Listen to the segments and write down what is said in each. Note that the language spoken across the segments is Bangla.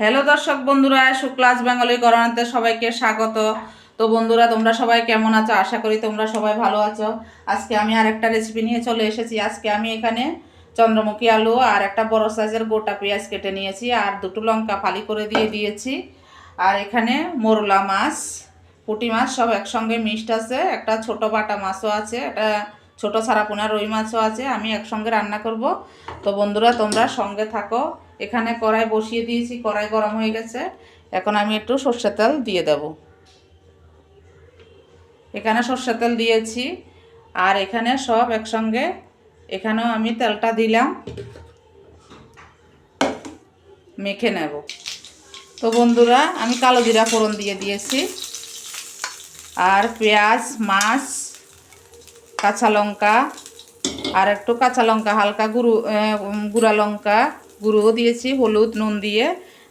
হ্যালো দর্শক বন্ধুরা, শুক্লাস বেঙ্গলি করোনাতে সবাইকে স্বাগত। তো বন্ধুরা, তোমরা সবাই কেমন আছো? আশা করি তোমরা সবাই ভালো আছো। আজকে আমি আর একটা রেসিপি নিয়ে চলে এসেছি। আজকে আমি এখানে চন্দ্রমুখী আলু আর একটা বড় সাইজের গোটা পেঁয়াজ কেটে নিয়েছি আর দুটো লঙ্কা ফালি করে দিয়ে দিয়েছি। আর এখানে মোরলা মাছ, পুঁটি মাছ সব একসঙ্গে মিক্সড আছে। একটা ছোট বাটা মাছও আছে। একটা ছোট সারাপোনা রুই মাছও আছে, আমি একসঙ্গে রান্না করব। তো বন্ধুরা, তোমরা সঙ্গে থাকো। এখানে কড়াই বসিয়ে দিয়েছি, কড়াই গরম হয়ে গেছে। এখন আমি একটু সর্ষের তেল দিয়ে দেব। এখানে সর্ষের তেল দিয়েছি, আর এখানে সব একসঙ্গে, এখানেও আমি তেলটা দিলাম, মেখে নেব। তো বন্ধুরা, আমি কালো জিরা ফোড়ন দিয়ে দিয়েছি, আর পেঁয়াজ, মাছ কাঁচা লঙ্কা আর একটু কাঁচা লঙ্কা, হালকা গুঁড়ো গুঁড়া লঙ্কা গুঁড়োও দিয়েছি, হলুদ, নুন দিয়ে।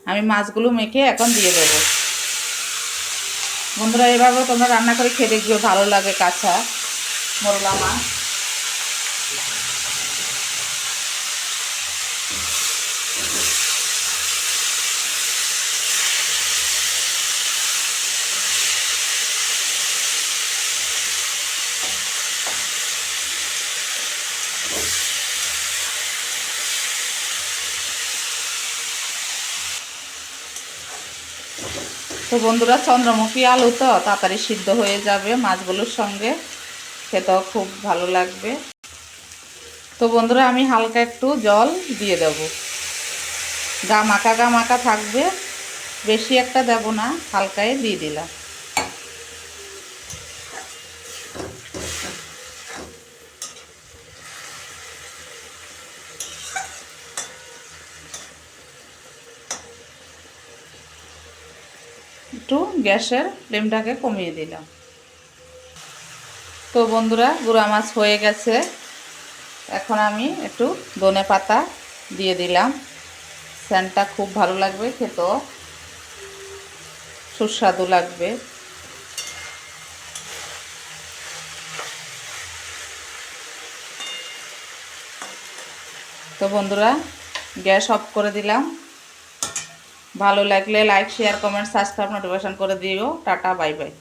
আমি মাছগুলো মেখে এখন দিয়ে দেব। বন্ধুরা, এভাবে তোমরা রান্না করে খেয়ে দেখবে, ভালো লাগে কাঁচা, মরলা মাছ। তো বন্ধুরা, চন্দ্রমুখী আলু তো তাড়াতাড়ি সিদ্ধ হয়ে যাবে মাছগুলোর সঙ্গে। খেতেও খুব ভালো লাগবে। তো বন্ধুরা, আমি হালকা একটু জল দিয়ে দেব। গা মাখা গা মাখা থাকবে। বেশি একটা দেব না, হালকায় দিয়ে দিলাম। একটু গ্যাসের ফ্লেমটাকে কমিয়ে দিলাম। তো বন্ধুরা, গুঁড়া মাছ হয়ে গেছে। এখন আমি একটু ধনে পাতা দিয়ে দিলাম। স্যানটা খুব ভালো লাগবে খেতেও। সুস্বাদু লাগবে। তো বন্ধুরা, গ্যাস অফ করে দিলাম। ভালো লাগলে like share comment subscribe notification করে দিও। Tata bye bye